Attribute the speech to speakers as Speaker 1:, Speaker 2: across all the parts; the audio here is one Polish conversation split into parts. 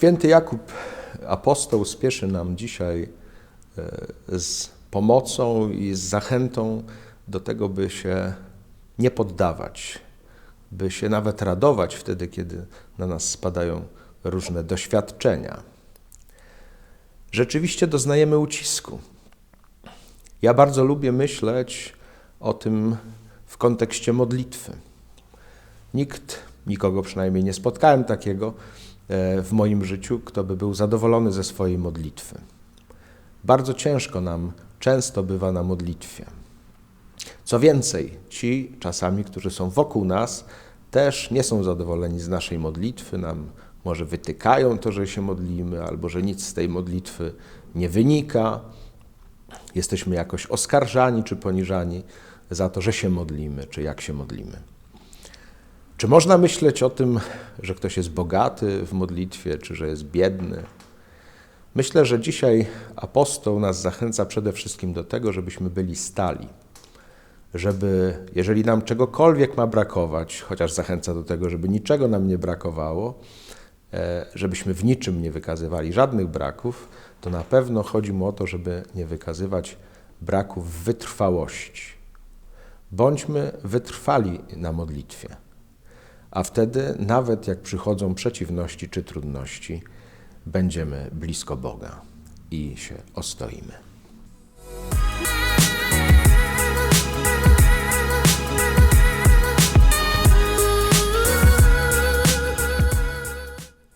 Speaker 1: Święty Jakub, apostoł, spieszy nam dzisiaj e, z pomocą i z zachętą do tego, by się nie poddawać, by się nawet radować wtedy, kiedy na nas spadają różne doświadczenia. Rzeczywiście doznajemy ucisku. Ja bardzo lubię myśleć o tym w kontekście modlitwy. Nikt, nikogo przynajmniej nie spotkałem takiego w moim życiu, kto by był zadowolony ze swojej modlitwy. Bardzo ciężko nam często bywa na modlitwie. Co więcej, ci czasami, którzy są wokół nas, też nie są zadowoleni z naszej modlitwy, nam może wytykają to, że się modlimy, albo że nic z tej modlitwy nie wynika. Jesteśmy jakoś oskarżani czy poniżani za to, że się modlimy, czy jak się modlimy. Czy można myśleć o tym, że ktoś jest bogaty w modlitwie, czy że jest biedny? Myślę, że dzisiaj apostoł nas zachęca przede wszystkim do tego, żebyśmy byli stali. Żeby, jeżeli nam czegokolwiek ma brakować, chociaż zachęca do tego, żeby niczego nam nie brakowało, e, żebyśmy w niczym nie wykazywali żadnych braków, to na pewno chodzi mu o to, żeby nie wykazywać braków wytrwałości. Bądźmy wytrwali na modlitwie, a wtedy, nawet jak przychodzą przeciwności czy trudności, będziemy blisko Boga i się ostoimy.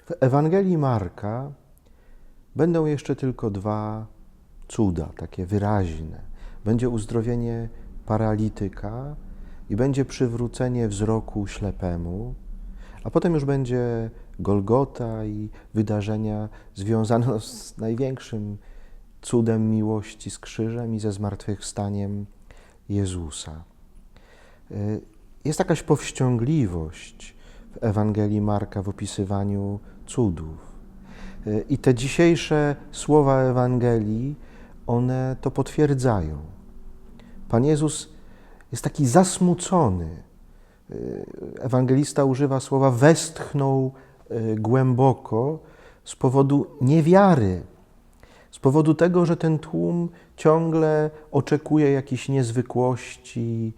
Speaker 2: W Ewangelii Marka będą jeszcze tylko dwa cuda, takie wyraźne. Będzie uzdrowienie paralityka i będzie przywrócenie wzroku ślepemu, a potem już będzie Golgota i wydarzenia związane z największym cudem miłości z krzyżem i ze zmartwychwstaniem Jezusa. Y, jest jakaś powściągliwość w Ewangelii Marka w opisywaniu cudów. Y, I te dzisiejsze słowa Ewangelii, one to potwierdzają. Pan Jezus jest taki zasmucony. Y, ewangelista używa słowa westchnął y, głęboko z powodu niewiary, z powodu tego, że ten tłum ciągle oczekuje jakichś niezwykłości,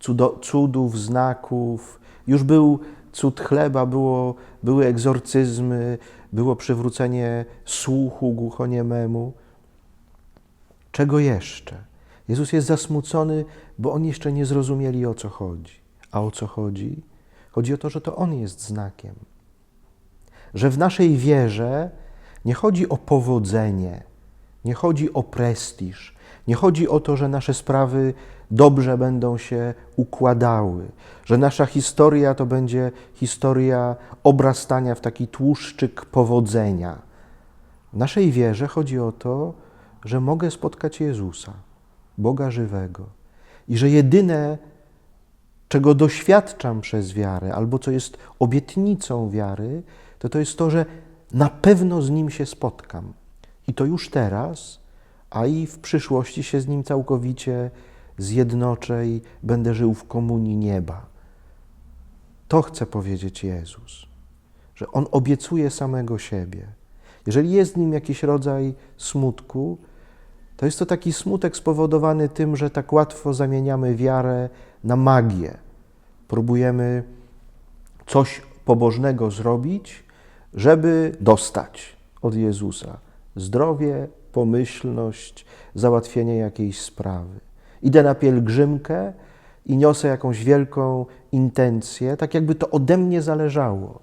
Speaker 2: cudo, cudów, znaków. Już był cud chleba, było, były egzorcyzmy, było przywrócenie słuchu głuchoniememu. Czego jeszcze? Jezus jest zasmucony, bo oni jeszcze nie zrozumieli o co chodzi. A o co chodzi? Chodzi o to, że to On jest znakiem. Że w naszej wierze nie chodzi o powodzenie, nie chodzi o prestiż, nie chodzi o to, że nasze sprawy dobrze będą się układały, że nasza historia to będzie historia obrastania w taki tłuszczyk powodzenia. W naszej wierze chodzi o to, że mogę spotkać Jezusa, Boga żywego i że jedyne, czego doświadczam przez wiarę, albo co jest obietnicą wiary, to to jest to, że na pewno z Nim się spotkam. I to już teraz, a i w przyszłości się z Nim całkowicie zjednoczę i będę żył w komunii nieba. To chce powiedzieć Jezus, że On obiecuje samego siebie. Jeżeli jest w nim jakiś rodzaj smutku, to jest to taki smutek spowodowany tym, że tak łatwo zamieniamy wiarę na magię. Próbujemy coś pobożnego zrobić, żeby dostać od Jezusa zdrowie, pomyślność, załatwienie jakiejś sprawy. Idę na pielgrzymkę i niosę jakąś wielką intencję, tak jakby to ode mnie zależało.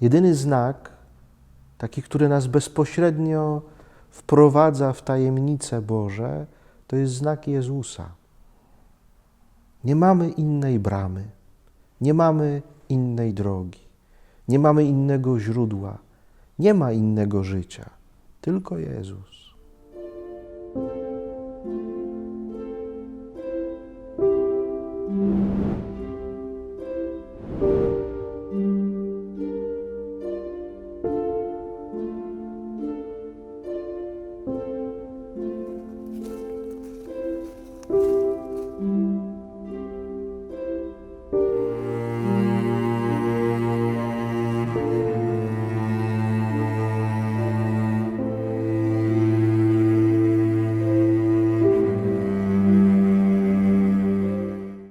Speaker 2: Jedyny znak, taki, który nas bezpośrednio wprowadza w tajemnice Boże, to jest znak Jezusa. Nie mamy innej bramy, nie mamy innej drogi, nie mamy innego źródła, nie ma innego życia, tylko Jezus.